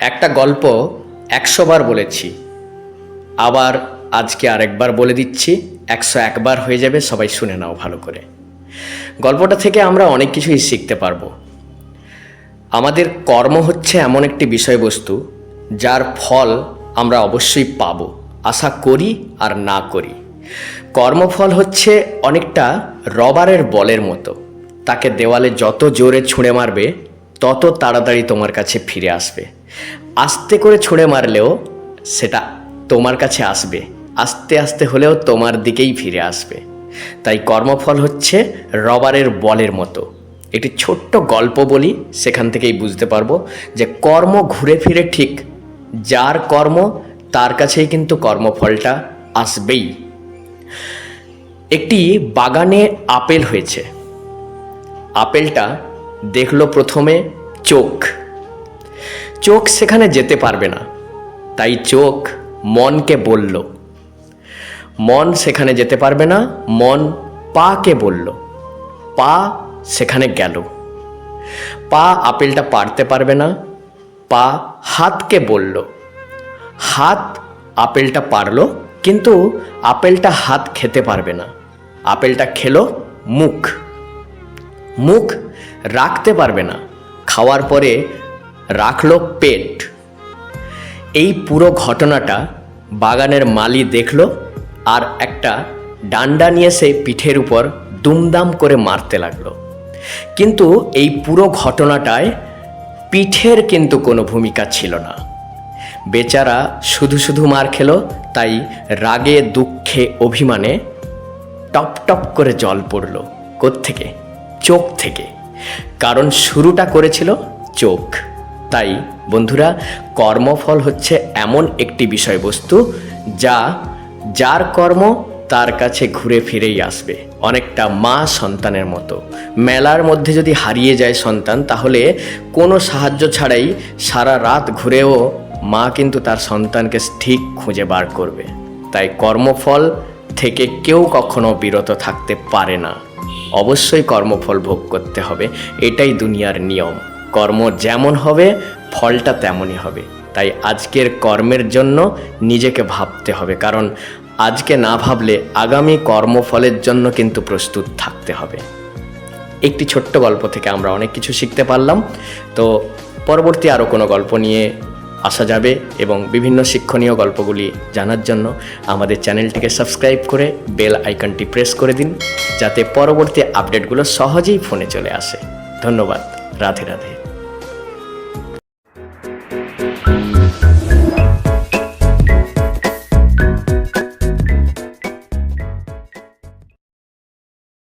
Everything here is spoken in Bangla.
একটা গল্প একশো বার বলেছি। আবার আজকে আরেকবার বলে দিচ্ছি, একশো একবার হয়ে যাবে, সবাই শুনে নাও ভালো করে। গল্পটা থেকে আমরা অনেক কিছুই শিখতে পারব। আমাদের কর্ম হচ্ছে এমন একটি বিষয়বস্তু, যার ফল আমরা অবশ্যই পাবো, আশা করি আর না করি। কর্মফল হচ্ছে অনেকটা রবারের বলের মতো। তাকে দেওয়ালে যত জোরে ছুঁড়ে মারবে, তত তাড়াতাড়ি তোমার কাছে ফিরে আসবে। আস্তে করে ছুঁড়ে মারলেও সেটা তোমার কাছে আসবে। আস্তে আস্তে হলেও তোমার দিকেই ফিরে আসবে। তাই কর্মফল হচ্ছে রবারের বলের মতো। একটি ছোট্ট গল্প বলি, সেখান থেকেই বুঝতে পারব যে কর্ম ঘুরে ফিরে ঠিক যার কর্ম, তার কাছেই কিন্তু কর্মফলটা আসবেই। একটি বাগানে আপেল হয়েছে। আপেলটা দেখল প্রথমে চোখ। চোখ সেখানে যেতে পারবে না। তাই চোখ মনকে বলল। মন সেখানে যেতে পারবে না, মন পাকে বলল। পা সেখানে গেল। পা আপেলটা পারতে পারবে না, পা হাতকে বলল। হাত আপেলটা পারল, কিন্তু আপেলটা হাত খেতে পারবে না। আপেলটা খেলো মুখ। মুখ রাখতে পারবে না। খাওয়ার পরে রাখল পেট। এই পুরো ঘটনাটা বাগানের মালি দেখল আর একটা ডান্ডা নিয়ে সে পিঠের উপর দুমদাম করে মারতে লাগল। কিন্তু এই পুরো ঘটনাটায় পিঠের কিন্তু কোনো ভূমিকা ছিল না। বেচারা শুধু শুধু মার খেলো, তাই রাগে, দুঃখে, অভিমানে টপ টপ করে জল পড়ল। থেকে চোখ থেকে। কারণ শুরুটা করেছিল চোখ। তাই, বন্ধুরা, কর্মফল হচ্ছে এমন একটি বিষয়বস্তু যা, যার কর্ম তার কাছে ঘুরে ফিরেই আসবে। অনেকটা মা সন্তানের মতো। মেলার মধ্যে যদি হারিয়ে যায় সন্তান, তাহলে কোনো সাহায্য ছাড়াই সারা রাত ঘুরেও মা কিন্তু তার সন্তানকে ঠিক খুঁজে বার করবে। তাই কর্মফল থেকে কেউ কখনো বিরত থাকতে পারে না। অবশ্যই কর্মফল ভোগ করতে হবে। এটাই দুনিয়ার নিয়ম। কর্ম যেমন হবে, ফলটা তেমনই হবে। তাই আজকের কর্মের জন্য নিজেকে ভাবতে হবে, কারণ আজকে না ভাবলে আগামী কর্মফলের জন্য কিন্তু প্রস্তুত থাকতে হবে। একটি ছোট্ট গল্প থেকে আমরা অনেক কিছু শিখতে পারলাম। তো পরবর্তী আরও কোনো গল্প নিয়ে আসা যাবে এবং বিভিন্ন শিক্ষণীয় গল্পগুলি জানার জন্য আমাদের চ্যানেলটিকে সাবস্ক্রাইব করে বেল আইকনটি প্রেস করে দিন, যাতে পরবর্তী আপডেটগুলো সহজেই ফোনে চলে আসে। ধন্যবাদ। राधे राधे।